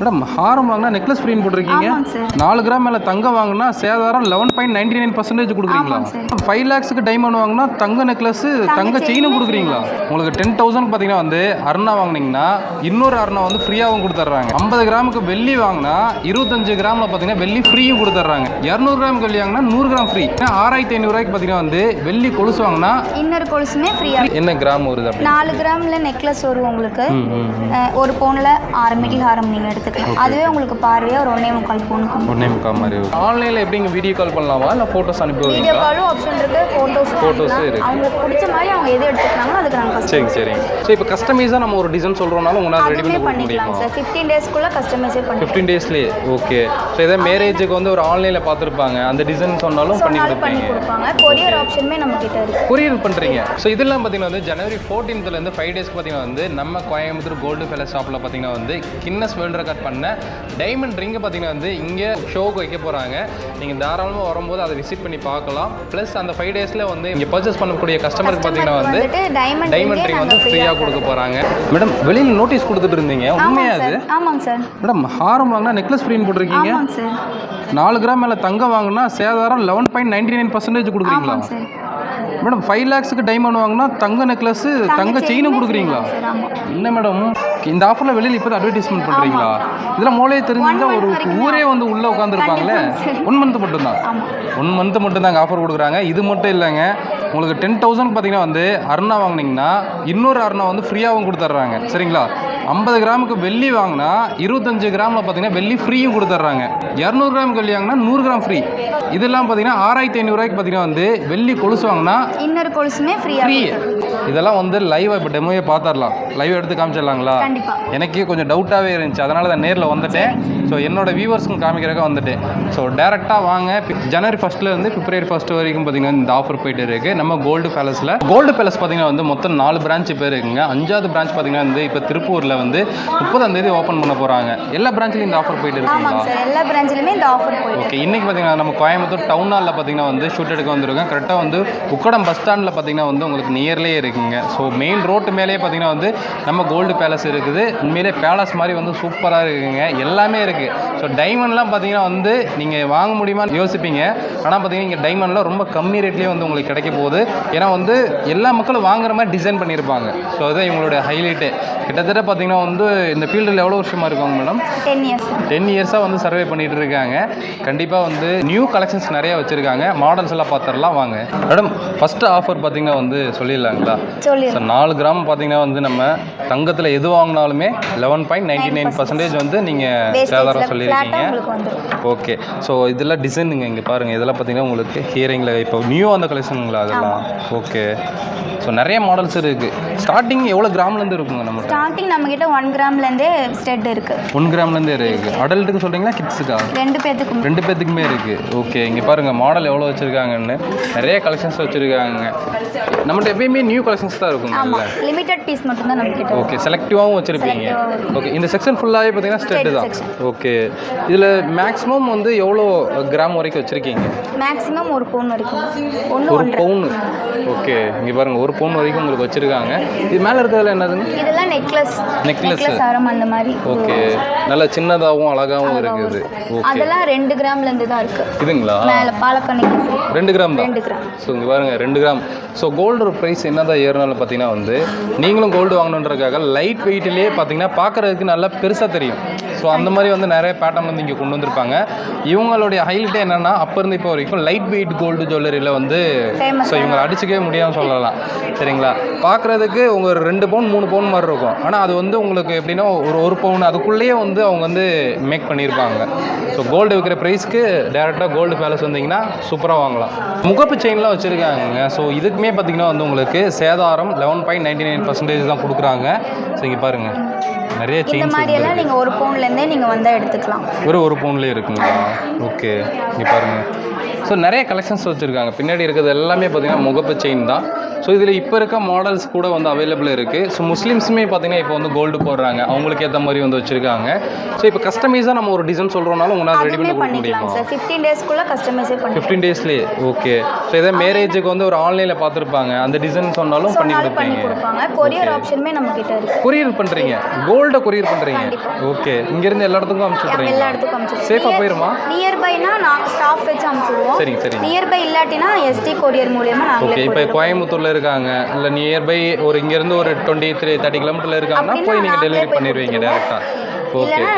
Madam ஹாரம் வாங்கினா necklace ஃப்ரீன்னு போட்டிருக்கீங்க? நாலு கிராம் மேலே தங்கம் வாங்கினா சேதாரம் eleven point ninety nine percentage கொடுக்குறீங்களா? ஃபைவ் லேக்ஸுக்கு டைமண்ட் வாங்கினா தங்க நெக்லஸ் தங்க செயினும் கொடுக்குறீங்களா? உங்களுக்கு டென் தௌசண்ட் பார்த்தீங்கன்னா வந்து அருணா வாங்குனீங்கன்னா இன்னொரு அருணா வந்து ஃப்ரீயாகவும் கொடுத்துட்றாங்க. ஐம்பது கிராமுக்கு வெள்ளி வாங்கினா இருபத்தஞ்சு கிராமில் பார்த்தீங்கன்னா வெள்ளி ஃப்ரீயும் கொடுத்துட்றாங்க. இரநூறு கிராம் வெள்ளி வாங்கினா நூறு கிராம் ஃப்ரீ ஆறாயிரத்தி ஐநூறுரூவாய்க்கு பார்த்தீங்கன்னா வந்து வெள்ளி கொலுசு வாங்கினா இன்னொரு கொலுசுமே ஃப்ரீயாக என்ன கிராம் வருது நாலு கிராமில் நெக்லஸ் வரும் உங்களுக்கு. ஒரு பவுனில் ஆறு மிடில் ஹாரம் நீங்கள் எடுத்துக்கலாம் அதுவே உங்களுக்கு பார்வையாக ஒரு ஒன்றே முக்கால் பவுனுக்கு ஒன்றே முக்கால் மாதிரி ஆன்லைனில் எப்படிங்க வீடியோ கால் பண்ணலாமா? இல்லை ஃபோட்டோஸ் அனுப்பி வீடியோ காலும் ஆப்ஷன் இருக்கு ஃபோட்டோஸும் Photos இருக்கு. அவங்களுக்கு பிடிச்ச மாதிரி அவங்க எது எடுத்துக்கிறாங்களோ அதுக்கு நாங்கள் கஸ்டம் சரிங்க சரிங்க ஸோ இப்போ கஸ்டமைஸாக நம்ம ஒரு டிசைன் சொல்கிறோம்னாலும் உங்களால் ரெடி பண்ணி பண்ணிக்கலாம் சார். ஃபிஃப்டீன் டேஸ்க்குள்ளே கஸ்டமைஸே பண்ணிக்கலாம். ஃபிஃப்டீன் டேஸ்லேயே ஓகே ஸோ இதே மேரேஜுக்கு வந்து ஒரு ஆன்லைனில் பார்த்துருப்பாங்க. அந்த டிசைன் சொன்னாலும் பண்ணி பண்ணி கொடுப்பீங்க. கொடுப்பாங்க. கொரியர் ஆப்ஷனுமே நம்ம கிட்ட இருக்கு. கொரியர் பண்ணுறீங்க ஸோ இதெல்லாம் பார்த்தீங்கன்னா வந்து ஜனவரி ஃபோர்டீன்த்லேருந்து ஃபைவ் டேஸ்க்கு பார்த்தீங்கன்னா வந்து நம்ம கோயம்புத்தூர் கோல்டு பேலஸ் ஷாப்பில் பார்த்தீங்கன்னா வந்து கின்னஸ் வேர்ல்டு ரெக்கார்ட் பண்ண. டைமண்ட் ரிங்கை பார்த்தீங்கன்னா வந்து இங்கே ஷோவுக்கு வைக்க போகிறாங்க நீங்கள் தாராளமாக வரும்போது அதை விசிட் பண்ணி பார்க்கலாம். ப்ளஸ் அந்த ஃபைவ் டேஸில் வந்து இங்கே பர்ச்சேஸ் பண்ணக்கூடிய கஸ்டமருக்கு பார்த்தீங்கன்னா வந்து டைமண்ட் ரிங் வந்து ஃப்ரீயாக கொடுக்க போகிறாங்க மேடம் வெளியில் நோட்டீஸ் கொடுத்துட்டு இருந்தீங்க. உண்மையா ஆமாங்க அது? ஆமாங்க சார் மேடம் ஹாரம் வாங்கினா நெக்லஸ் ஃப்ரீன்னு போட்டிருக்கீங்க. நாலு கிராம் மேலே தங்கம் வாங்கினா சேதாரம் eleven point ninety nine percentage கொடுக்குறீங்களா? மேடம் ஃபைவ் லேக்ஸுக்கு டைமண்ட் வாங்கினா தங்க நெக்லஸ் தங்க செயினும் கொடுக்குறீங்களா? ஆமாம். என்ன மேடம் இந்த ஆஃபரில் வெளியில் இப்போ அட்வர்டைஸ்மெண்ட் பண்ணுறீங்களா இதெல்லாம் மூலையே தெரிஞ்சிருந்தா ஒரு ஊரே வந்து உள்ளே உட்காந்துருப்பாங்களே ஒன் மந்த் மட்டும்தான். ஒன் மந்த் மட்டும் தாங்க ஆஃபர் கொடுக்குறாங்க. இது மட்டும் இல்லைங்க. உங்களுக்கு டென் தௌசண்ட் பார்த்தீங்கன்னா வந்து அருணா வாங்குனீங்கன்னா இன்னொரு அருணா வந்து ஃப்ரீயாகவும் கொடுத்துட்றாங்க. சரிங்களா? ஐம்பது கிராமுக்கு வெள்ளி வாங்கினா இருபத்தஞ்சு கிராமில் பார்த்தீங்கன்னா வெள்ளி ஃப்ரீயும் கொடுத்துட்றாங்க. இரநூறு கிராமுக்கு வெள்ளி வாங்கினா நூறு கிராம் ஃப்ரீ இதெல்லாம் பார்த்தீங்கன்னா ஆறாயிரத்தி ஐநூறுரூவாய்க்கு பார்த்தீங்கன்னா வந்து வெள்ளி கொலுசு வாங்கினா இன்னொரு கொலுசுமே ஃப்ரீ இதெல்லாம் வந்து லைவாக இப்போ டெமோவே பார்த்துடலாம் லைவ் எடுத்து காமிச்சிடலாங்களா? எனக்கே கொஞ்சம் டவுட்டாகவே இருந்துச்சு. அதனால தான் நேரில் வந்துட்டேன். ஸோ என்னோட வியூவர்ஸ்க்கும் காமிக்கிறக்க வந்துட்டேன். ஸோ டேரெக்டாக வாங்க. ஜனவரி ஃபஸ்ட்ல இருந்து பிப்ரவரி ஃபர்ஸ்ட் வரைக்கும் பார்த்தீங்கன்னா இந்த ஆஃபர் போயிட்டு இருக்கு. நம்ம கோல்டு பேலஸில் கோல்டு பேலஸ் பார்த்தீங்கன்னா வந்து மொத்தம் நாலு பிரான்ச் பேர் இருக்குங்க. அஞ்சாவது பிரான்ச் பார்த்தீங்கன்னா வந்து இப்போ திருப்பூரில் வந்து முப்பதாம் தேதி ஓப்பன் பண்ண போகிறாங்க எல்லா பிரான்ச்லையும் இந்த ஆஃபர் போயிட்டு இருக்குங்களா? எல்லா பிரான்ச்லையுமே இந்த ஆஃபர் ஓகே இன்னைக்கு பார்த்தீங்கன்னா நம்ம கோயம்புத்தூர் டவுன் ஹாலில் பார்த்தீங்கன்னா வந்து ஷூட் எடுக்க வந்திருக்கோம் கரெக்டாக வந்து உக்கடம் பஸ் ஸ்டாண்டில் பார்த்தீங்கன்னா வந்து உங்களுக்கு நியர்லேயே இருக்குங்க. ஸோ மெயின் ரோட்டு மேலேயே பார்த்தீங்கன்னா வந்து நம்ம கோல்டு பேலஸ் இருக்குது. உண்மையிலே பேலஸ் மாதிரி வந்து சூப்பராக இருக்குங்க. எல்லாமே இருக்குது ஸோ டைமண்ட்லாம் பார்த்தீங்கன்னா வந்து நீங்கள் வாங்க முடியுமான்னு யோசிப்பீங்க. ஆனால் பார்த்தீங்கன்னா இங்கே டைமண்ட்லாம் ரொம்ப கம்மி ரேட்லேயே வந்து உங்களுக்கு கிடைக்க போகுது. ஏன்னா வந்து எல்லா மக்களும் வாங்குற மாதிரி டிசைன் பண்ணியிருப்பாங்க. ஸோ அதுதான் இவங்களுடைய ஹைலைட்டே கிட்டத்தட்ட பார்த்தீங்கன்னா வந்து இந்த ஃபீல்டில் எவ்வளோ வருஷமாக இருக்காங்க மேடம் டென் இயர்ஸ் டென் இயர்ஸாக வந்து சர்வே பண்ணிட்டு இருக்காங்க. கண்டிப்பாக வந்து நியூ கலெக்ஷன்ஸ் நிறைய வச்சுருக்காங்க. மாடல்ஸ் எல்லாம் பார்த்துடலாம் வாங்க. மேடம் ஃபஸ்ட்டு ஆஃபர் பார்த்தீங்கன்னா வந்து சொல்லிடலாங்களா? சொல்லிடுறேன் ஸோ நாலு கிராம் பார்த்தீங்கன்னா வந்து நம்ம தங்கத்தில் எது வாங்கினாலுமே eleven point ninety nine percentage வந்து நீங்கள் சேதாரம் சொல்லியிருக்கீங்க. ஓகே ஸோ இதெல்லாம் டிசைனுங்க இங்கே பாருங்கள் இதெல்லாம் பார்த்தீங்கன்னா உங்களுக்கு ஹியரிங்கில் இப்போ நியூ அந்த கலெக்ஷனுங்களா அதெல்லாம்? ஓகே ஸோ நிறைய மாடல்ஸ் இருக்குது ஸ்டார்டிங் எவ்வளோ கிராம்லேருந்து இருக்குங்க நம்ம ஸ்டார்டிங் நம்மக்கிட்ட ஒன் கிராம்லேருந்தே ஸ்டெட் இருக்குது ஒன் கிராம்லேருந்தே இருக்குது அடல்ட்டுக்கு சொல்கிறீங்களா கிட்ஸுக்கா ரெண்டு பேர்த்துக்கும் ரெண்டு பேத்துக்குமே இருக்கு. ஓகே இங்கே பாருங்க மாடல் எவ்வளோ வச்சிருக்காங்கன்னு. நிறைய கலெக்ஷன்ஸ் வச்சிருக்காங்க. நம்மகிட்ட எப்பயுமே நியூ கலெக்ஷன்ஸ் தான் இருக்குங்க ஆமாம் லிமிட்டட் பீஸ் மட்டும்தான் நம்மக்கிட்ட ஓகே செலக்டிவாகவும் வச்சிருப்பீங்க. ஓகே இந்த செக்ஷன் ஃபுல்லாகவே பார்த்தீங்கன்னா ஸ்டெட்டு தான். ஓகே இதில் மேக்ஸிமம் வந்து எவ்வளோ கிராம் வரைக்கும் வச்சுருக்கீங்க? மேக்ஸிமம் ஒரு பவுன் வரைக்கும். ஒன்று ஒரு பவுன். ஓகே இங்கே பாருங்க ஒரு பவுன் வரைக்கும் உங்களுக்கு வச்சிருக்காங்க. இது மேலே இருக்கிறதுல என்னதுங்க? இதெல்லாம் நெக்லஸ். நெக்லஸ் ஆரம் அந்த மாதிரி. ஓகே நல்ல சின்னதாகவும் அழகாகவும் இருக்குது. ஓகே அதெல்லாம் ரெண்டு கிராம்லேருந்து தான் இருக்குது இதுங்களா? மேலே நெக்லஸ் ரெண்டு கிராம் தான்? ரெண்டு கிராம் ஸோ இங்கே பாருங்க ரெண்டு கிராம் ஸோ கோல்டு ப்ரைஸ் என்னதான் ஏறினாலும் பார்த்தீங்கன்னா வந்து நீங்களும் கோல்டு வாங்கணுன்றதுக்காக லைட் வெயிட்லேயே பார்த்தீங்கன்னா பார்க்குறதுக்கு நல்லா பெருசாக தெரியும். ஸோ அந்த மாதிரி வந்து நிறைய பேட்டர்ன் வந்து இங்கே கொண்டு வந்திருப்பாங்க. இவங்களுடைய ஹைலைட்டே என்னென்னா அப்போ இருந்து இப்போ வரைக்கும் லைட் வெயிட் கோல்டு ஜுவல்லரியில் வந்து ஸோ இவங்களை அடிச்சுக்கவே முடியாமல் சொல்லலாம். சரிங்களா? பார்க்குறதுக்கு உங்கள் ரெண்டு பவுன் மூணு பவுன் மாதிரி இருக்கும். ஆனால் அது வந்து உங்களுக்கு எப்படின்னா ஒரு ஒரு பவுன் அதுக்குள்ளேயே வந்து அவங்க வந்து மேக் பண்ணியிருப்பாங்க. ஸோ கோல்டு விற்கிற ப்ரைஸ்க்கு டேரெக்டாக கோல்டு பேலஸ் வந்தீங்கன்னா சூப்பராக வாங்கலாம். முகப்பு செயின்லாம் வச்சுருக்காங்க ஸோ இதுக்குமே பார்த்தீங்கன்னா வந்து உங்களுக்கு சேதாரம் eleven point ninety nine percentage தான் கொடுக்குறாங்க. ஸோ இங்கே பாருங்கள் நிறைய இந்த செயின்ஸ் மாதிரியெல்லாம் நீங்கள் ஒரு பவுன்லேருந்தே நீங்கள் வந்தால் எடுத்துக்கலாம். ஒரு ஒரு பவுன்லேயே இருக்குங்களா? ஓகே. இங்கே பாருங்கள் ஸோ நிறைய கலெக்ஷன்ஸ் வச்சுருக்காங்க. பின்னாடி இருக்கிறது எல்லாமே பார்த்தீங்கன்னா முகப்பு செயின் தான். ஸோ இதில் இப்போ இருக்க மாடல்ஸ் கூட வந்து அவைலபிள் இருக்குது ஸோ முஸ்லீம்ஸுமே பார்த்தீங்கன்னா இப்போ வந்து கோல்டு போடுறாங்க. அவங்களுக்கு ஏற்ற மாதிரி வந்து வச்சுருக்காங்க. ஸோ இப்போ கஸ்டமைஸாக நம்ம ஒரு டிசைன் சொல்கிறோம்னாலும் உங்களால் ரெடி பண்ணி கொடுக்க முடியுமா? ஃபிஃப்டீன் டேஸ்க்குள்ளே கஸ்டமைஸே ஃபிஃப்டீன் டேஸ்லேயே ஓகே ஸோ இதே மேரேஜுக்கு வந்து ஒரு ஆன்லைனில் பார்த்துருப்பாங்க. அந்த டிசைன் சொன்னாலும் பண்ணி கொடுப்பீங்க. கொரியர் ஆப்ஷனுமே நம்ம கிட்ட இருக்கு. கொரியர் பண்ணுறீங்க கோல்டை கொரியர் பண்ணுறீங்க. ஓகே இங்கேருந்து எல்லா இடத்துக்கும் அனுப்பிச்சு எல்லா இடத்துக்கும் அனுப்பிச்சிடுவோம் போயிருமா? நியர்பைனா நாங்கள் ஸ்டாஃப் வச்சு அனுப்பிச்சிடுவோம் சரிங்க சரிங்க. நியர்பை இல்லாட்டினா எஸ்டி கொரியர் மூலியமா ஓகே நாங்களே இப்போ கோயம்புத்தூர்ல இருக்காங்க. இல்லை நியர்பை ஒரு இங்கேருந்து ஒரு டுவெண்ட்டி த்ரீ தேர்ட்டி கிலோமீட்டர்ல இருக்காங்கன்னா போய் நாங்களே டெலிவரி பண்ணிடுவீங்க கொடுத்துருவோம். இல்லைன்னா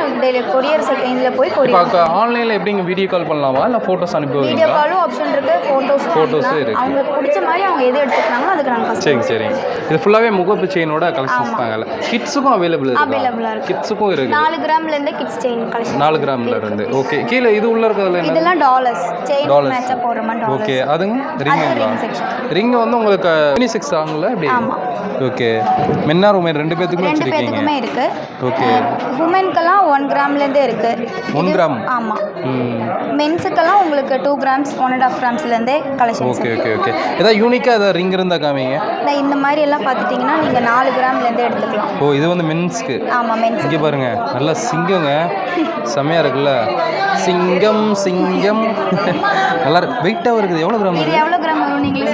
கொரியர் செகண்டில் போய் கொரியர். ஆன்லைனில் எப்படிங்க வீடியோ கால் பண்ணலாமா? இல்லை ஃபோட்டோஸ் வீடியோ அனுப்புவீங்களா காலும் ஆப்ஷன் இருக்கு ஃபோட்டோஸ் Photos இருக்கு. அவங்களுக்கு பிடிச்ச மாதிரி அவங்க எது எடுத்துக்கிறாங்களோ அதுக்கு நாங்கள் கஸ்டமர் சரிங்க சரிங்க. இது ஃபுல்லாகவே முகப்பு செயினோட கலெக்ஷன்ஸ் தாங்கல்ல. கிட்ஸுக்கும் அவைலபிள் இருக்கா? அவைலபிளாக இருக்கு. கிட்ஸுக்கும் இருக்கு. நாலு கிராம்லேருந்து கிட்ஸ் செயின் கலெக்ஷன் நாலு கிராம்ல இருந்து. ஓகே கீழே இது உள்ள இருக்கிறதுல இதெல்லாம் டாலர்ஸ் செயின் மாதிரி ஓகே அதுங்க? அது ரிங் ரிங் வந்து உங்களுக்கு டுவெண்ட்டி சிக்ஸ் ஆகுங்களா எப்படி? ஆமா. ஓகே மென்னா உமன் ரெண்டு பேத்துக்குமே வச்சிருக்கீங்க. ஓகே உமனுக்கெல்லாம் ஒன் கிராம்லேருந்தே இருக்கு. ஒன் கிராம் ஆமா. ம். மென்ஸுக்கெல்லாம் உங்களுக்கு two grams one and half கிராம்ஸ்லேருந்தே collections okay okay okay ஏதாவது யூனிக்காக ஏதாவது ரிங் இருந்தால் காமிங்க. இந்த மாதிரி எல்லாம் பார்த்துட்டிங்கன்னா நீங்கள் நாலு கிராம்லேருந்தே எடுத்துக்கலாம். ஓ இது வந்து மென்ஸ்க்கு ஆமாம் மென்ஸ் இங்கே பாருங்க. நல்லா சிங்கங்க. செம்மையாக இருக்குல்ல. சிங்கம் சிங்கம். நல்லா இருக்கு. வெயிட்டாகவும் இருக்குது எவ்வளோ கிராம் எவ்வளோ கிராம் நீங்களே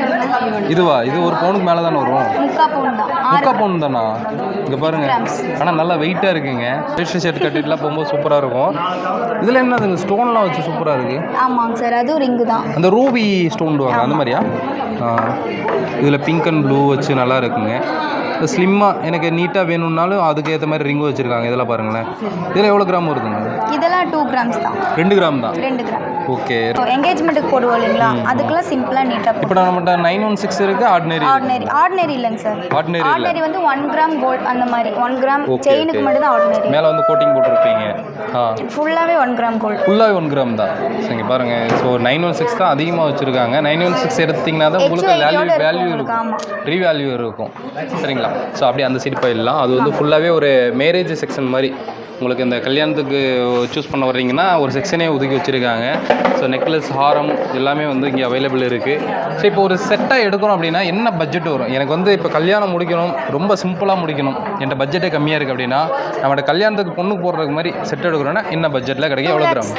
இதுவா? இது ஒரு பவுனுக்கு மேலே தானே வரும்? முக்கா பவுன் தான். ஆறு. முக்கா பவுன் தானா? இங்கே பாருங்க. ஆனால் நல்லா வெயிட்டாக இருக்குங்க. வேஷ்டி ஷர்ட் கட்டிட்டுலாம் போகும்போது சூப்பராக இருக்கும். இதில் என்னதுங்க? ஸ்டோன்லாம் வச்சு சூப்பராக இருக்குது ஆமாங்க சார் அதுவும் ரிங்கு தான். அந்த ரூபி ஸ்டோன் வாங்க அந்த மாதிரியா? இதில் பிங்க் அண்ட் ப்ளூ வச்சு நல்லா இருக்குங்க. ஸ்லிம்மாக எனக்கு நீட்டாக வேணும்னாலும் அதுக்கு ஏற்ற மாதிரி ரிங்கும் வச்சுருக்காங்க. இதெல்லாம் பாருங்களேன். இதில் எவ்வளோ கிராம் வருதுங்க? இதெல்லாம் டூ கிராம்ஸ் தான். ரெண்டு கிராம் தான்? ரெண்டு கிராம் ஓகே என்கேஜ்மெண்ட்டுக்கு போடுவோம் இல்லைங்களா? அதுக்கெல்லாம் சிம்பிளாக நீட்டாக இப்போ நம்மகிட்ட நைன் ஒன் சிக்ஸ் இருக்குது ஆர்டினரி ஆர்டினரி ஆர்டினரி இல்லைங்க சார் ஆர்டினரி ஆர்டினரி வந்து ஒன் கிராம் கோல்ட் அந்த மாதிரி. ஒன் கிராம் செயினுக்கு. மட்டும் தான் ஆர்டினரி மேலே வந்து கோட்டிங் போட்டிருப்பீங்க. ஆ. ஃபுல்லாகவே ஒன் கிராம் கோல்ட் ஃபுல்லாகவே ஒன் கிராம் தான். சரிங்க பாருங்கள் ஸோ நைன் ஒன் சிக்ஸ் தான் அதிகமாக வச்சுருக்காங்க. நைன் ஒன் சிக்ஸ் எடுத்திங்கன்னா தான் உங்களுக்கு வேல்யூ வேல்யூ இருக்கும் ரீவேல்யூ இருக்கும். சரிங்களா? ஸோ அப்படியே அந்த சைடு போயிடலாம். அது வந்து ஃபுல்லாகவே ஒரு மேரேஜ் செக்ஷன் மாதிரி. உங்களுக்கு இந்த கல்யாணத்துக்கு சூஸ் பண்ண வர்றீங்கன்னா ஒரு செக்ஷனே ஒதுக்கி வச்சுருக்காங்க. ஸோ நெக்லஸ் ஹாரம் எல்லாமே வந்து இங்கே அவைலபிள் இருக்குது ஸோ இப்போ ஒரு செட்டாக எடுக்கணும் அப்படின்னா என்ன பட்ஜெட் வரும்? எனக்கு வந்து இப்போ கல்யாணம் முடிக்கணும். ரொம்ப சிம்பிளாக முடிக்கணும். என்கிட்ட பட்ஜெட்டே கம்மியாக இருக்குது அப்படின்னா நம்மகிட்ட கல்யாணத்துக்கு பொண்ணு போடுறதுக்கு மாதிரி செட் எடுக்கிறோன்னா என்ன பட்ஜெட்டில் கிடைக்கும்? எவ்வளோ கிராம்?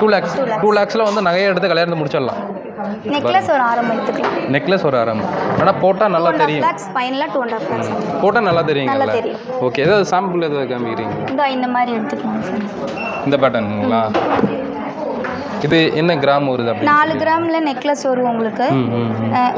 டூ லேக்ஸ் டூ லேக்ஸில் வந்து நகையை எடுத்து கல்யாணத்தை முடிச்சிடலாம். நெக்லஸ் ஒரு ஆரம் எடுத்துக்கலாம். நெக்லஸ் ஒரு அரம் ஆனால் போட்டால் நல்லா தெரியும். ஃபைனலாக டூ அண்ட் லேக்ஸ் போட்டால் நல்லா தெரியும். ஓகே ஏதாவது சாம்பிள் ஏதாவது காமிக்கிறீங்க இந்த இந்த மாதிரி எடுத்துக்கலாம் சார். இந்த பேட்டர்னுங்களா இது என்ன கிராம் வருது அப்படி நாலு கிராமில் நெக்லஸ் வரும் உங்களுக்கு.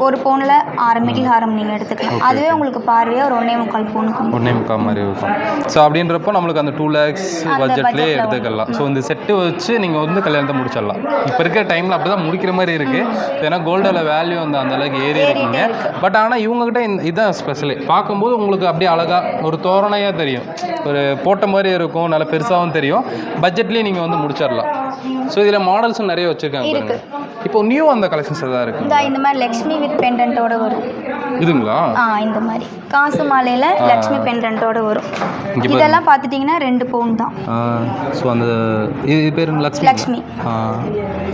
ஒரு பவுனில் ஆறு மிடில் ஹாரம் நீங்கள் எடுத்துக்கலாம். அதுவே உங்களுக்கு பார்வையாக ஒரு ஒன்றே முக்கால் பவுனுக்கு. ஒன்றே முக்கால் மாதிரி இருக்கும். ஸோ அப்படின்றப்போ நம்மளுக்கு அந்த டூ லேக்ஸ் பட்ஜெட்லேயே எடுத்துக்கலாம். ஸோ இந்த செட்டு வச்சு நீங்கள் வந்து கல்யாணத்தை முடிச்சிடலாம். இப்போ இருக்க டைமில் அப்படி தான் முடிக்கிற மாதிரி இருக்குது ஏன்னா கோல்டோட வேல்யூ வந்து அந்த அளவுக்கு ஏறி இருக்குங்க. பட் ஆனால் இவங்ககிட்ட இதுதான் ஸ்பெஷலு பார்க்கும்போது உங்களுக்கு அப்படியே அழகாக ஒரு தோரணையாக தெரியும். ஒரு போட்ட மாதிரி இருக்கும். நல்லா பெருசாகவும் தெரியும். பட்ஜெட்லேயே நீங்கள் வந்து முடிச்சிடலாம். ஸோ இதில் மாடல்ஸும் நிறைய வச்சுருக்காங்க பாருங்க. இப்போ நியூ அந்த கலெக்ஷன்ஸ் எதாவது இருக்குது இந்த இந்த மாதிரி லக்ஷ்மி வித் பெண்டன்ட்டோட வரும். இதுங்களா? ஆ இந்த மாதிரி. காசு மாலையில் லக்ஷ்மி பெண்டன்ட்டோட வரும். இதெல்லாம் பார்த்துட்டிங்கன்னா ரெண்டு பவுன் தான். ஸோ அந்த இது பேர் லக்ஷ்மி? லக்ஷ்மி.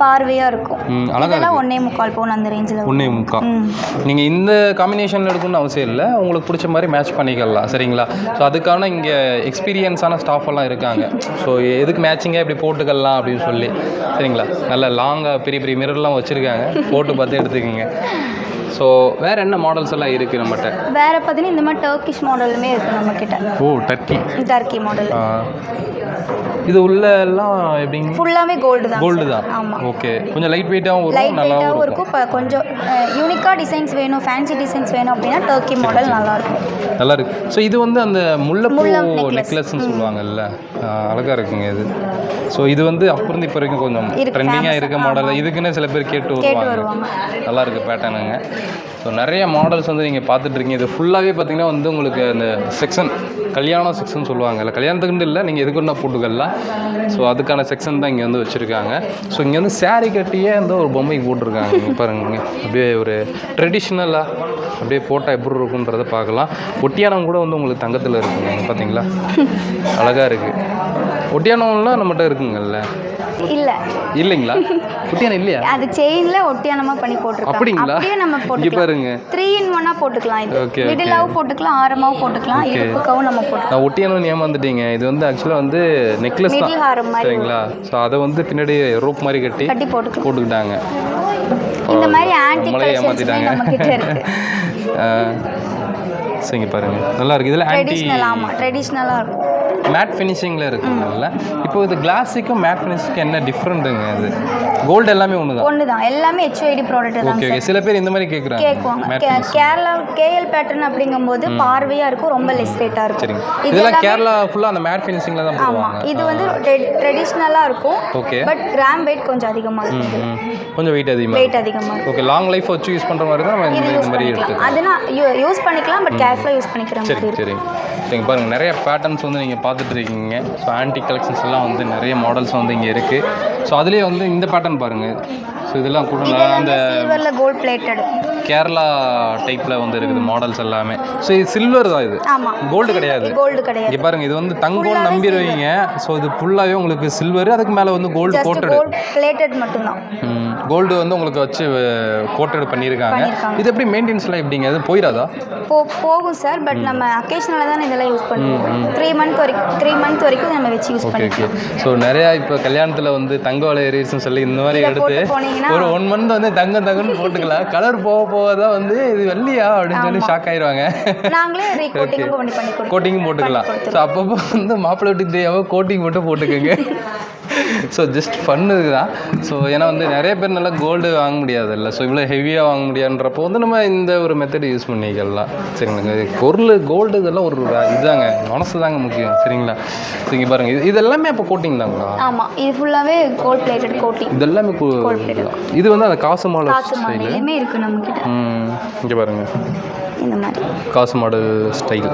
பார்வையாக இருக்கும். ம், அழகா இதெல்லாம் ஒன்றே முக்கால் பவுன் அந்த ரேஞ்சில் ஒன்றே முக்கா. ம். நீங்கள் இந்த காம்பினேஷனில் எடுக்கணும்னு அவசியம் இல்லை. உங்களுக்கு பிடிச்ச மாதிரி மேட்ச் பண்ணிக்கலாம் சரிங்களா? ஸோ அதுக்கான இங்கே எக்ஸ்பீரியன்ஸான ஸ்டாஃப் எல்லாம் இருக்காங்க. ஸோ எதுக்கு மேட்சிங்காக இப்படி போட்டுக்கலாம் அப்படின்னு சொல்லி சரிங்களா? நல்ல லாங்காக பெரிய பெரிய மிரர்லாம் வச்சுருக்காங்க. போட்டு பார்த்து எடுத்துக்கோங்க. ஸோ வேறு என்ன மாடல்ஸ் எல்லாம் இருக்குது நம்மகிட்ட? வேற பார்த்தீங்கன்னா இந்த மாதிரி டர்க்கிஷ் மாடலுமே இருக்குது நம்மக்கிட்ட ஓ டர்க்கி டர்க்கி மாடல். இது உள்ள எல்லாம் எப்படிங்க? ஃபுல்லாகவே கோல்டு தான் கோல்டு தான். ஓகே கொஞ்சம் லைட் வெயிட்டாகவும் லைட் வரும் நல்லாவும் வெயிட்டாகவும் இருக்கும். இருக்கும். இப்போ கொஞ்சம் யூனிக்காக டிசைன்ஸ் வேணும் ஃபேன்சி டிசைன்ஸ் வேணும் அப்படின்னா டர்க்கி மாடல் நல்லாயிருக்கும் நல்லா இருக்கு. ஸோ இது வந்து அந்த முல்லைப்பூ. நெக்லஸ்ன்னு சொல்லுவாங்கல்ல. அழகா இருக்குங்க இது. ஸோ இது வந்து அப்போ இருந்து இப்போ வரைக்கும் கொஞ்சம் ட்ரெண்டிங்காக. இருக்க மாடல் இதுக்குன்னு சில பேர் கேட்டு வருவாங்க. நல்லா இருக்கு பேட்டர்னுங்க ஸோ நிறைய மாடல்ஸ் வந்து நீங்கள் பார்த்துட்ருக்கீங்க இது ஃபுல்லாகவே பார்த்தீங்கன்னா வந்து உங்களுக்கு அந்த செக்ஷன் கல்யாண செக்ஷன் சொல்லுவாங்க. இல்லை கல்யாணத்துக்குன்னு இல்லை. நீங்கள் எதுக்குன்னா போட்டுக்கலாம். ஸோ அதுக்கான செக்ஷன் தான் இங்கே வந்து வச்சுருக்காங்க. ஸோ இங்கே வந்து சேரீ கட்டியே வந்து ஒரு பொம்மைக்கு போட்டிருக்காங்க. பாருங்க. அப்படியே ஒரு ட்ரெடிஷ்னலாக அப்படியே போட்டால் எப்படி இருக்குன்றதை பார்க்கலாம். ஒட்டியானம் கூட வந்து உங்களுக்கு தங்கத்தில் இருக்குங்க. பார்த்தீங்களா அழகாக இருக்குது ஒட்டியானம்லாம் நம்மகிட்ட இருக்குங்கல்ல. இல்லை. இல்லைங்களா? ஒட்டியானம் இல்லையா? அது செயின்ல ஒட்டியானமா பண்ணி போட்டிருக்காங்க அப்படிங்களா? அப்படியே நம்ம போட்டுக்கலாம். பாருங்க. த்ரீ இன் ஒன்னா போட்டுக்கலாம் இது. மிடிலாவும் போட்டுக்கலாம் ஆரமாவும் போட்டுக்கலாம் இடுப்புக்காவும் நம்ம போட்டுக்கலாம். நான் ஒட்டியானம் ஏமாந்துட்டீங்க. இது வந்து ஆக்சுவலாக வந்து நெக்லஸ் தான். ஹாரம் மாதிரி சரிங்களா? ஸோ அதை வந்து பின்னாடி ரோப் மாதிரி கட்டி கட்டி போட்டுக்கலாம். போட்டுக்கிட்டாங்க. இந்த மாதிரி ஆன்டி நம்மளே ஏமாத்திட்டாங்க. நம்ம கிட்ட இருக்கு. சரிங்க பாருங்க. நல்லா இருக்கு. இதில் ஆன்டி ட்ரெடிஷ்னல் ஆமா ட்ரெடிஷ்னலா இருக்கும். மேட் ஃபினிஷிங்கில் இருக்குங்கல்ல இப்போ இது கிளாஸுக்கும் மேட் ஃபினிஷுக்கும் என்ன டிஃப்ரெண்ட்டுங்க இது? கோல்டு எல்லாமே ஒன்று தான் ஒன்று தான் எல்லாமே ஹெச்ஐடி ப்ராடக்ட் தான் ஓகே ஓகே சில பேர் இந்த மாதிரி கேட்குறாங்க கேட்குவாங்க கேரளா கேஎல் பேட்டர்ன் அப்படிங்கும்போது பார்வையா இருக்கும் ரொம்ப லெஸ் ரேட்டா இருக்கும். சரிங்க. இது இதெல்லாம் கேரளா ஃபுல்லாக அந்த மேட் ஃபினிஷிங்கில் தான் போடுவாங்க. இது வந்து ட்ரெடிஷ்னலா இருக்கும். ஓகே பட் கிராம் வெயிட் கொஞ்சம் அதிகமா இருக்கும் கொஞ்சம் வெயிட் அதிகமாக வெயிட் அதிகமா இருக்கும் ஓகே லாங் லைஃப் வச்சு யூஸ் பண்ணுற மாதிரி தான் இந்த மாதிரி எடுத்துக்கலாம். அதுனா யூஸ் பண்ணிக்கலாம் பட் கேர்ஃபுல்லாக யூஸ் பண்ணிக்கிற மாதிரி சரி சரி. சரிங்க பாருங்கள் நிறைய பேட்டர்ன்ஸ் வந்து நீங்கள் பார்த்துட்டு இருக்கீங்க ஸோ ஆன்டி கலெக்ஷன்ஸ் எல்லாம் வந்து நிறைய மாடல்ஸ் வந்து இங்கே இருக்குது ஸோ அதுலேயே வந்து இந்த பேட்டர்ன் பாருங்கள் ஸோ இதெல்லாம் கூட அந்த சில்வர்ல கோல்ட் பிளேட்டட் கேரளா டைப்பில் வந்து இருக்குது மாடல்ஸ் எல்லாமே. ஸோ இது சில்வர் தான் இது. கோல்டு கிடையாது. கோல்டு கிடையாது. இங்கே பாருங்கள் இது வந்து தங்கம் நம்பிடுவீங்க ஸோ இது ஃபுல்லாகவே உங்களுக்கு சில்வர் அதுக்கு மேலே வந்து கோல்டு கோட்டடு பிளேட்டட் மட்டும்தான். கோல்டு வந்து உங்களுக்கு வச்சு கோட்டட் பண்ணியிருக்காங்க. இது எப்படி மெயின்டெனன்ஸ்லாம் எப்படிங்க? அது போயிடாதா போ போகும் சார் பட் நம்ம அக்கேஷனலாக தானே இதெல்லாம் யூஸ் பண்ணுவோம். த்ரீ மந்த் வரைக்கும் த்ரீ மந்த் வரைக்கும் நம்ம வச்சு யூஸ் பண்ணிக்கலாம். ஓகே ஸோ நிறையா இப்போ கல்யாணத்தில் வந்து தங்க ஏறிடுச்சுன்னு சொல்லி இந்த மாதிரி எடுத்து ஒரு ஒன் மந்த் வந்து தங்கம் தங்கம்னு போட்டுக்கலாம். கலர் போக போக தான் வந்து இது வெள்ளியா அப்படின்னு சொல்லி ஷாக் ஆயிடுவாங்க நாங்களே கோட்டிங் போட்டுக்கலாம். ஸோ அப்பப்போ வந்து மாப்பிள்ளை வீட்டுக்கு தெரியாம கோட்டிங் மட்டும் போட்டுக்கோங்க. ஸோ ஜஸ்ட் ஃபன்னு தான். ஸோ ஏன்னா வந்து நிறைய பேர் நல்லா கோல்டு வாங்க முடியாதுல்ல. ஸோ இவ்வளோ ஹெவியாக வாங்க முடியாதுன்றப்போ வந்து நம்ம இந்த ஒரு மெத்தட் யூஸ் பண்ணிக்கலாம். சரிங்களா? பொருள் கோல்டு இதெல்லாம் ஒரு இதுதாங்க மனசு தாங்க முக்கியம். சரிங்களா? ஸோ இங்கே பாருங்கள் இது இது எல்லாமே அப்போ கோட்டிங் தாங்களா? ஆமாம் இது ஃபுல்லாகவே கோல்ட் பிளேட்டட் கோட்டிங் இது எல்லாமே கு- இது வந்து அந்த காசு மாடல் காசு இருக்குது நம்மக்கிட்ட இங்கே பாருங்கள் இந்த மாதிரி. காசு மாடல் ஸ்டைல்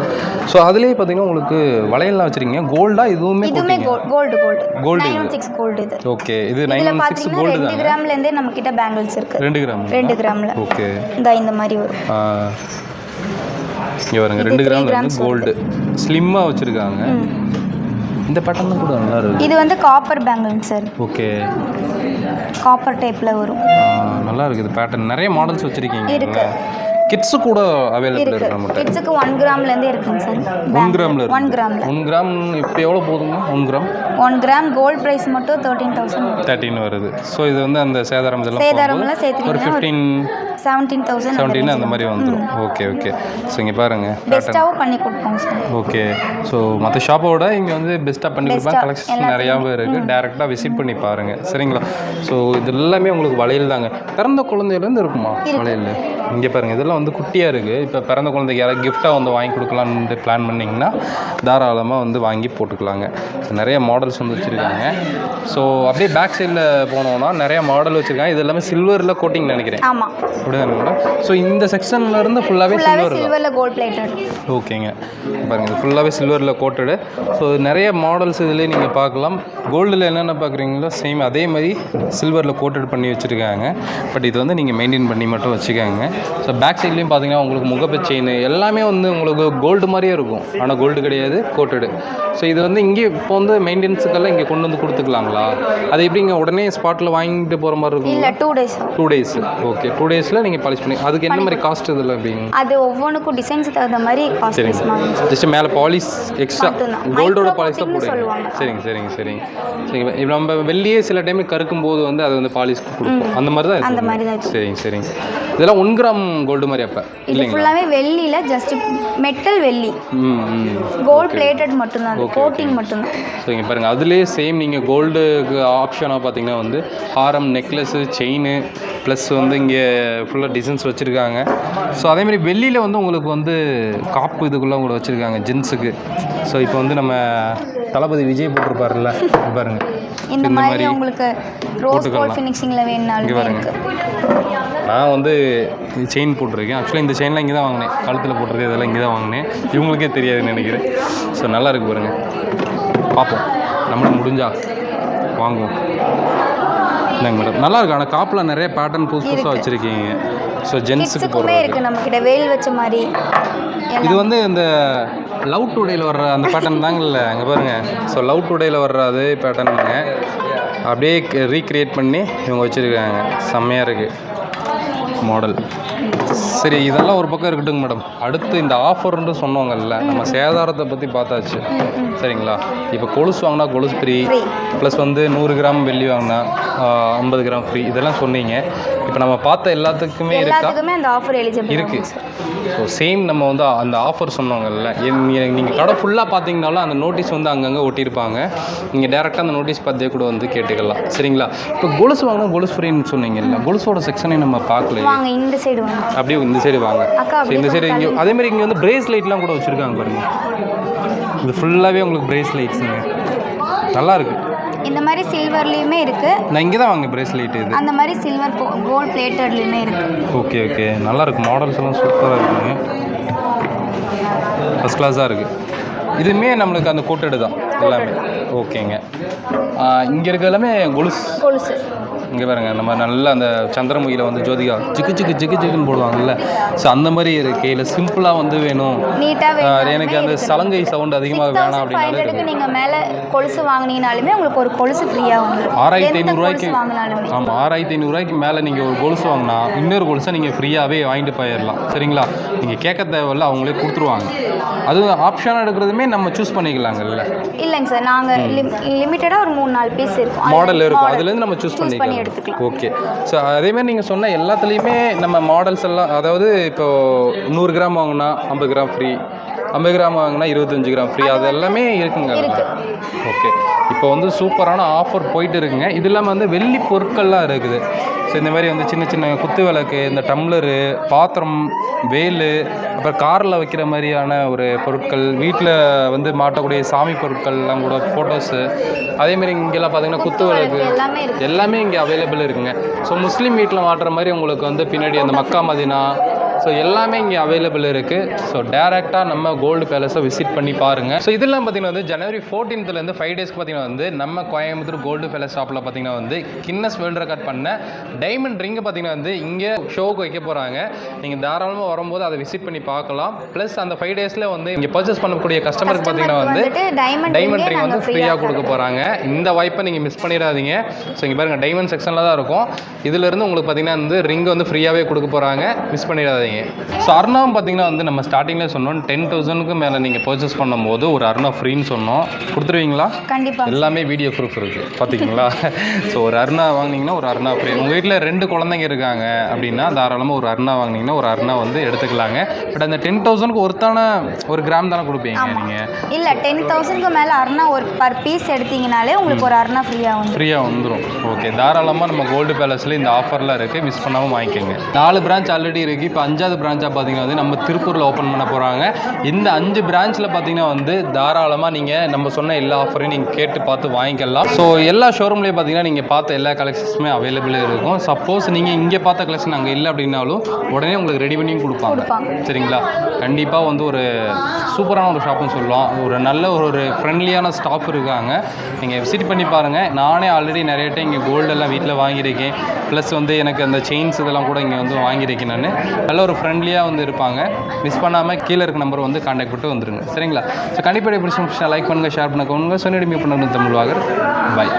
ஸோ அதுலேயே பார்த்தீங்கன்னா உங்களுக்கு வளையல்லாம் வச்சுருக்கீங்க. கோல்டா இதுவுமே இதுவுமே gold gold gold nine six gold இது. ஓகே இது நைன் சிக்ஸ் கோல்டு ரெண்டு கிராம்லேருந்தே நம்ம கிட்ட பேங்கிள்ஸ் இருக்கு. ரெண்டு கிராம். ரெண்டு கிராமில். ஓகே இந்த இந்த மாதிரி வரும் இங்கே பாருங்க இது ரெண்டு கிராம்ல grams வந்து கோல்டு ஸ்லிம்மாக வச்சுருக்காங்க. இந்த பேட்டர்ன் கூட நல்லா இருக்கு. இது வந்து copper bangle sir okay copper டைப்பில் வரும். நல்லா இருக்குது பேட்டர்ன் நிறைய மாடல்ஸ் வச்சுருக்கீங்க. இருக்கு. கிட்ஸு கூட அவைலபிள் இருக்கு. நம்மகிட்ட கிட்ஸுக்கு ஒன் கிராம்லேருந்தே இருக்குங்க சார் ஒன் கிராமில் ஒன் கிராமில் ஒன் கிராம் இப்போ எவ்வளோ போதுங்க? One gram one gram gold price மட்டும் தேர்ட்டீன் தௌசண்ட் தேர்ட்டின் வருது. ஸோ இது வந்து அந்த சேதாரம் இதெல்லாம் சேதாரம்லாம் போகும்போது ஒரு ஃபிஃப்டீன் செவன்டீன் தௌசண்ட் செவன்டீன் அந்த மாதிரி வந்துடும் ஓகே ஓகே ஸோ இங்கே பாருங்கள் பெஸ்ட்டாகவும் பண்ணி கொடுப்போங்க சார் ஓகே ஸோ மற்ற ஷாப்போட இங்கே வந்து பெஸ்ட்டாக பண்ணி கொடுப்பாங்க கலெக்ஷன். நிறையாவே இருக்குது டேரெக்டாக விசிட் பண்ணி பாருங்கள் சரிங்களா? ஸோ இது எல்லாமே உங்களுக்கு வளையல் தாங்க பிறந்த குழந்தையிலேருந்து இருக்குமா? வளையல் இங்கே பாருங்கள் இதெல்லாம் வந்து குட்டியாக இருக்குது இப்போ பிறந்த குழந்தைக்கு யாராவது கிஃப்ட்டாக வந்து வாங்கி கொடுக்கலான்னு பிளான் பண்ணிங்கன்னா தாராளமாக வந்து வாங்கி போட்டுக்கலாங்க. நிறைய மாடல்ஸ் வந்து வச்சுருக்காங்க. ஸோ அப்படியே பேக் சைடில் போனோம்னா நிறைய மாடல் வச்சுருக்காங்க. இது எல்லாமே சில்வரில் கோட்டிங் நினைக்கிறேன். ஆமாம் அப்படிதான் மேடம் ஸோ இந்த செக்ஷன்ல இருந்து ஃபுல்லாகவே சில்வர் சில்வரில் கோல்ட் பிளேட்டட் ஓகேங்க பாருங்கள் இது ஃபுல்லாகவே சில்வரில் கோட்டடு ஸோ நிறைய மாடல்ஸ் இதுலேயே நீங்கள் பார்க்கலாம். கோல்டில் என்னென்ன பார்க்குறீங்களோ சேம் அதே மாதிரி சில்வரில் கோட்டட் பண்ணி வச்சுருக்காங்க. பட் இது வந்து நீங்கள் மெயின்டைன் பண்ணி மட்டும் வச்சுக்கோங்க. ஸோ பேக் சைட்லேயும் பார்த்தீங்கன்னா உங்களுக்கு முகப்பு செயின் எல்லாமே வந்து உங்களுக்கு கோல்டு மாதிரியே இருக்கும். ஆனால் கோல்டு கிடையாது கோட்டடு ஸோ இது வந்து இங்கே இப்போ வந்து மெயின்டெனன்ஸுக்கெல்லாம் இங்கே கொண்டு வந்து கொடுத்துக்கலாங்களா? அது எப்படிங்க உடனே ஸ்பாட்டில் வாங்கிட்டு போகிற மாதிரி இருக்கும் இல்லை two days two days okay two டேஸில் நீங்கள் பாலிஷ் பண்ணி அதுக்கு என்ன மாதிரி காஸ்ட் இதில் அப்படிங்க அது ஒவ்வொன்றுக்கும் டிசைன்ஸ் தகுந்த மாதிரி காஸ்ட் ஜஸ்ட் மேலே பாலிஷ் எக்ஸ்ட்ரா. கோல்டோட பாலிஷ் தான் போடுங்க. சரிங்க சரிங்க சரிங்க. சரிங்க இப்போ நம்ம வெள்ளியே சில டைம் கருக்கும் போது வந்து அது வந்து பாலிஷ் கொடுப்போம். அந்த மாதிரி தான் அந்த இது. மாதிரி தான் இது. சரிங்க சரிங்க. இதெல்லாம் ஒன் கிராம் கோல்டு மாதிரி அப்போ இது இல்லைங்களா? ஃபுல்லாகவே வெள்ளியில் ஜஸ்ட் மெட்டல் வெள்ளி. கோல்ட் பிளேட்டட் மட்டும்தான். கோட்டிங் மட்டும்தான். ஸோ இங்கே பாருங்கள் அதுலேயே சேம் நீங்கள் கோல்டுக்கு ஆப்ஷனாக பார்த்தீங்கன்னா வந்து ஹாரம் நெக்லஸ்ஸு செயின் ப்ளஸ் வந்து இங்கே ஃபுல்லாக டிசைன்ஸ் வச்சுருக்காங்க. ஸோ அதேமாதிரி வெள்ளியில் வந்து உங்களுக்கு வந்து காப்பு இதுக்குள்ளே உங்களுக்கு வச்சுருக்காங்க ஜென்ஸுக்கு ஸோ இப்போ வந்து நம்ம தளபதி விஜய் போட்டிருப்பாருல்ல இங்க பாருங்க. இந்த மாதிரி உங்களுக்கு ரோஸ் கோல்ட். ஃபினிஷிங்கில் வேணுனாலுமே பாருங்க. நான் வந்து செயின் போட்டிருக்கேன். ஆக்சுவலாக இந்த செயின்லாம் இங்கே தான் வாங்கினேன். கழுத்தில் போட்டிருக்கேன் இதெல்லாம் இங்கே தான் வாங்கினேன். இவங்களுக்கே தெரியாதுன்னு நினைக்கிறேன். ஸோ நல்லா இருக்கு பாருங்க. பார்ப்போம். நம்மளும் முடிஞ்சா வாங்குவோம். இல்லைங்க மேடம் நல்லா இருக்கு. ஆனால் காப்பில் நிறைய பேட்டர்ன் புதுசு புதுசாக. வச்சுருக்கீங்க. ஸோ ஜென்ஸுக்கு போடுறது. இருக்குது நம்மக்கிட்ட வேல் வச்ச மாதிரி. இது வந்து இந்த லவ் டுடேயில் வர்ற அந்த பேட்டர்ன் தாங்கல்ல அங்கே பாருங்க. ஸோ லவ் டுடேயில் வர்ற அதே பேட்டர்னுங்க அப்படியே ரீக்ரியேட் பண்ணி இவங்க வச்சுருக்காங்க. செம்மையாக இருக்குது மாடல் சரி இதெல்லாம் ஒரு பக்கம் இருக்கட்டுங்க மேடம் அடுத்து இந்த ஆஃபர்னு சொன்னவங்கல்ல நம்ம சேதாரத்தை பற்றி பார்த்தாச்சு. சரிங்களா? இப்போ கொலுசு வாங்கினா கொலுசு ஃப்ரீ. ப்ளஸ் வந்து நூறு கிராம் வெள்ளி வாங்கினா ஐம்பது கிராம் ஃப்ரீ இதெல்லாம் சொன்னீங்க. இப்போ நம்ம பார்த்த எல்லாத்துக்குமே இருக்கா? எல்லாத்துக்குமே அந்த ஆஃபர் எலிஜிபிள் இருக்கு. ஸோ சேம் நம்ம வந்து அந்த ஆஃபர் சொன்னோங்கல்ல நீங்கள் கடை ஃபுல்லாக பார்த்தீங்கனாலும் அந்த நோட்டீஸ் வந்து அங்கங்கே ஒட்டியிருப்பாங்க. நீங்கள் டேரெக்டாக அந்த நோட்டீஸ் பார்த்தே கூட வந்து கேட்டுக்கலாம். சரிங்களா? இப்போ கொலுசு வாங்கினா கொலுசு ஃப்ரீன்னு சொன்னீங்கல்ல கொலுசோட செக்ஷனே நம்ம பார்க்கல வாங்க இந்த சைடு வாங்க. அப்படியே இந்த சைடு வாங்க. இந்த சைடு இங்கே தள்ளி. அதே மாதிரி இங்கே வந்து பிரேஸ்லைட்லாம் கூட வச்சுருக்காங்க பாருங்க. இது ஃபுல்லாகவே உங்களுக்கு பிரேஸ்லைட்ஸுங்க நல்லா இருக்கு. இந்த மாதிரி சில்வர்லேயுமே இருக்குது நான் இங்கே தான் வாங்க பிரேஸ்லைட் இது. அந்த மாதிரி சில்வர் கோல்ட் பிளேட்டட்லேயுமே இருக்குது ஓகே ஓகே நல்லா இருக்கு. மாடல்ஸ் எல்லாம் சூப்பராக இருக்குங்க. ஃபஸ்ட் கிளாஸாக இருக்குது இதுவுமே நம்மளுக்கு அந்த கோட்டடு தான். எல்லாமே. ஓகேங்க. இங்கே இருக்க எல்லாமே கொலுசு. கொலுசு. இங்கே பாருங்க நம்ம நல்லா அந்த சந்திரமுகியில் வந்து ஜோதிகா ஜிக்கு ஜிக்கு ஜிக்கு ஜிக்குன்னு போடுவாங்கல்ல. ஸோ அந்த மாதிரி இருக்கு இல்லை சிம்பிளாக வந்து வேணும். எனக்கு அந்த சலங்கை சவுண்ட் அதிகமாக வேணாம் இருக்கு நீங்கள் மேலே கொலுசு வாங்குனீங்கனாலுமே உங்களுக்கு ஒரு கொலுசு ஃப்ரீயாக வந்துடும் ஆறாயிரத்தி ஐநூறுரூவாய்க்கு ஆமாம் ஆறாயிரத்தி ஐநூறுரூவாய்க்கு மேலே நீங்கள் ஒரு கொலுசு வாங்கினா இன்னொரு கொலுசை நீங்கள் ஃப்ரீயாகவே வாங்கிட்டு போயிடலாம் சரிங்களா? நீங்கள் கேட்க தேவையில்ல அவங்களே கொடுத்துருவாங்க. அது ஆப்ஷனாக எடுக்கிறதுமே நம்ம சூஸ் பண்ணிக்கலாங்கல்ல. இல்லைங்க சார் நாங்கள் லிமிட்டடாக ஒரு மூணு நாலு பீஸ் இருக்கும். அது மாடல் இருக்கும். அதுலேருந்து நம்ம சூஸ் பண்ணி பண்ணிக்கலாம். எடுத்துக்கலாம். ஓகே ஸோ அதேமாதிரி நீங்கள் சொன்ன எல்லாத்துலேயுமே நம்ம மாடல்ஸ் எல்லாம் அதாவது இப்போ நூறு கிராம் வாங்கினா ஐம்பது கிராம் ஃப்ரீ ஐம்பது கிராம் வாங்கினா இருபத்தஞ்சு கிராம் ஃப்ரீ அது எல்லாமே இருக்குங்க. இருக்கு. ஓகே இப்போ வந்து சூப்பரான ஆஃபர் போயிட்டு இருக்குங்க. இது இல்லாமல் வந்து வெள்ளி பொருட்கள்லாம் இருக்குது. ஸோ இந்த மாதிரி வந்து சின்ன சின்ன குத்து விளக்கு இந்த டம்ளரு பாத்திரம் வேலு அப்புறம் காரில் வைக்கிற மாதிரியான ஒரு பொருட்கள் வீட்டில் வந்து மாட்டக்கூடிய சாமி பொருட்கள்லாம் கூட ஃபோட்டோஸு அதேமாரி இங்கெல்லாம் பார்த்தீங்கன்னா குத்து விளக்கு எல்லாமே இங்கே அவைலபிள் இருக்குங்க. ஸோ முஸ்லீம் வீட்டில் மாட்டுற மாதிரி உங்களுக்கு வந்து பின்னாடி அந்த மக்கா மதினா ஸோ எல்லாமே இங்கே அவைலபிள் இருக்குது ஸோ டேரெக்டாக நம்ம கோல்டு பேலஸை விசிட் பண்ணி பாருங்கள் ஸோ இதெல்லாம் பார்த்தீங்கன்னா வந்து ஜனவரி ஃபோர்டீன்த்லேருந்து ஃபைவ் டேஸ்க்கு பார்த்தீங்கன்னா வந்து நம்ம கோயம்புத்தூர் கோல்டு பேலஸ் ஷாப்பில் பார்த்தீங்கன்னா வந்து கின்னஸ் வேர்ல்டு ரெக்கார்ட் பண்ண டைமண்ட் ரிங்கை பார்த்தீங்கன்னா வந்து இங்கே ஷோவுக்கு வைக்க போகிறாங்க நீங்கள் தாராளமாக வரும்போது அதை விசிட் பண்ணி பார்க்கலாம். ப்ளஸ் அந்த ஃபைவ் டேஸில் வந்து இங்கே பர்ச்சேஸ் பண்ணக்கூடிய கஸ்டமருக்கு பார்த்தீங்கன்னா வந்து டைமண்ட் ரிங் வந்து ஃப்ரீயாக ஃப்ரீயாக கொடுக்க போகிறாங்க இந்த வாய்ப்பை நீங்கள் மிஸ் பண்ணிடாதீங்க. ஸோ இங்கே பாருங்கள் டைமண்ட் செக்ஷனில் தான் இருக்கும். இதிலிருந்து உங்களுக்கு பார்த்தீங்கன்னா வந்து ரிங் வந்து ஃப்ரீயாகவே கொடுக்க போகிறாங்க மிஸ் பண்ணிடாதீங்க. ஸோ அர்ணாவும் பார்த்தீங்கன்னா வந்து நம்ம ஸ்டார்டிங்கில் சொன்னோம். டென் தௌசண்ட்க்கு மேலே நீங்கள் பர்ச்சேஸ் பண்ணும்போது ஒரு அர்ணா ஃப்ரீன்னு சொன்னோம். கொடுத்துருவீங்களா? கண்டிப்பாக எல்லாமே வீடியோ ப்ரூஃப் இருக்குது பார்த்தீங்களா ஸோ ஒரு அருணா வாங்குனீங்கன்னா ஒரு அருணா ஃப்ரீ உங்கள் வீட்டில் ரெண்டு குழந்தைங்க இருக்காங்க அப்படின்னா தாராளமாக ஒரு அருணா வாங்குனீங்கன்னா ஒரு அருணா வந்து எடுத்துக்கலாங்க. பட் அந்த டென் தௌசண்ட்க்கு ஒருத்தான ஒரு கிராம் தானே கொடுப்பீங்க நீங்கள் இல்லை டென் தௌசண்ட்க்கு மேலே அருணா ஒரு பர் பீஸ் எடுத்தீங்கனாலே உங்களுக்கு ஒரு அருணா ஃப்ரீயாக வந்துடும் ஃப்ரீயாக வந்துடும் ஓகே தாராளமாக நம்ம கோல்டு பேலஸில் இந்த ஆஃபர்லாம் இருக்குது மிஸ் பண்ணாமல் வாங்கிக்கோங்க. நாலு பிரான்ச் ஆல்ரெடி இருக்குது இப்போ அஞ்சாவது பிரான்ச்சாக பார்த்தீங்கன்னா வந்து நம்ம திருப்பூரில் ஓப்பன் பண்ண போகிறாங்க இந்த அஞ்சு பிரான்ச்சில் பார்த்தீங்கன்னா வந்து தாராளமாக நீங்கள் நம்ம சொன்ன எல்லா ஆஃபரையும் நீங்கள் கேட்டு பார்த்து வாங்கிக்கலாம். ஸோ எல்லா ஷோரூம்லேயும் பார்த்தீங்கன்னா நீங்கள் பார்த்த எல்லா கலெக்ஷன்ஸுமே அவைலபிள் இருக்கும். சப்போஸ் நீங்கள் இங்கே பார்த்த கலெக்ஷன் அங்கே இல்லை அப்படின்னாலும் உடனே உங்களுக்கு ரெடி பண்ணியும் கொடுப்பாங்க. சரிங்களா? கண்டிப்பாக வந்து ஒரு சூப்பரான ஒரு ஷாப்னு சொல்லலாம். ஒரு நல்ல ஒரு ஃப்ரெண்ட்லியான ஸ்டாஃப் இருக்காங்க. நீங்கள் விசிட் பண்ணி பாருங்கள் நானே ஆல்ரெடி நிறைய டைம் இங்கே கோல்டெல்லாம் வீட்டில் வாங்கியிருக்கேன். ப்ளஸ் வந்து எனக்கு அந்த செயின்ஸ் இதெல்லாம் கூட இங்கே வந்து வாங்கியிருக்கேன் நான். நல்ல ஒரு ஃப்ரெண்ட்லியாக வந்து இருப்பாங்க. மிஸ் பண்ணாமல் கீழே இருக்க நம்பர் வந்து காண்டாக்ட் பண்ணிட்டு வந்துருங்க. சரிங்களா? ஸோ கண்டிப்பாக பிடிச்ச லைக் பண்ணுங்கள் ஷேர் பண்ணுங்க. சொன்னிடுமே பண்ணணும் தமிழ் வாகர். பாய்